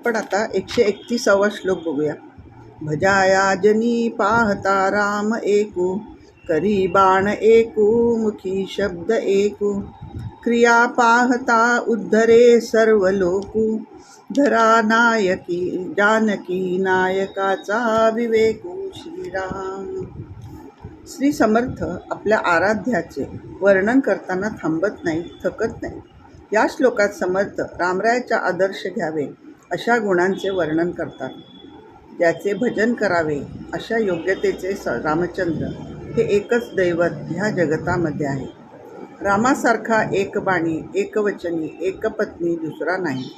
आपण आता एकशे एकतीसावा श्लोक बघूया. भजाया जनी पाहता राम एकू करी बाण एकू मुखी शब्द एकू. क्रिया पाहता उद्धरे सर्व लोकू धरा नायकी जानकी नायकाचा विवेकू श्रीराम. श्री समर्थ आपल्या आराध्याचे वर्णन करताना थांबत नाही थकत नाही या श्लोकात समर्थ रामरायाचा आदर्श घ्यावे. अशा गुणांचे वर्णन करतात. त्याचे भजन करावे अशा योग्यतेचे स रामचंद्र हे एकच दैवत ह्या जगतामध्ये आहे. रामासारखा एकबाणी एकवचनी एकपत्नी दुसरा नाही.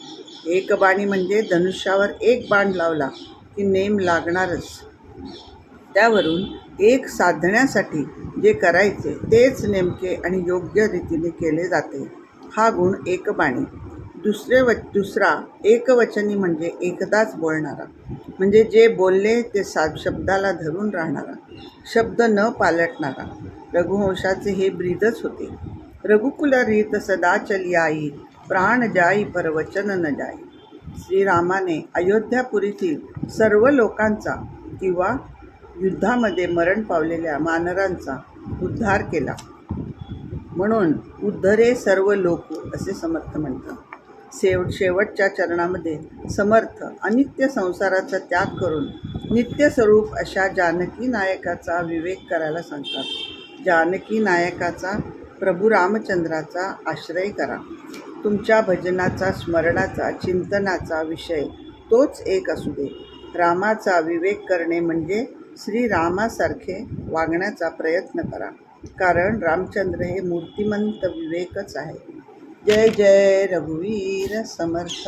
एकबाणी म्हणजे धनुष्यावर एक बाण लावला की नेम लागणारच. त्यावरून एक साधण्यासाठी जे करायचे तेच नेमके आणि योग्य रीतीने केले जाते. हा गुण एकबाणी दुसरे व दुसरा एकवचनी म्हणजे एकदाच बोलणारा. म्हणजे जे बोलले ते सा शब्दाला धरून राहणारा. शब्द न पालटणारा. रघुवंशाचे हे ब्रीदच होते. रघुकुल रीत सदा चली आई प्राण जाई परवचन न जाई. श्रीरामाने अयोध्यापुरीतील सर्व लोकांचा किंवा युद्धामध्ये मरण पावलेल्या मानरांचा उद्धार केला. म्हणून उद्धरे सर्व लोक असे समर्थ म्हणतात. शेव शेवटच्या चरणामध्ये समर्थ अनित्य संसाराचा त्याग करून नित्यस्वरूप अशा जानकी नायकाचा विवेक करायला सांगतात. जानकी नायकाचा प्रभू रामचंद्राचा आश्रय करा. तुमच्या भजनाचा स्मरणाचा चिंतनाचा विषय तोच एक असू दे. रामाचा विवेक करणे म्हणजे श्रीरामासारखे वागण्याचा प्रयत्न करा. कारण रामचंद्र हे मूर्तिमंत विवेकच आहे. जय जय रघुवीर समर्थ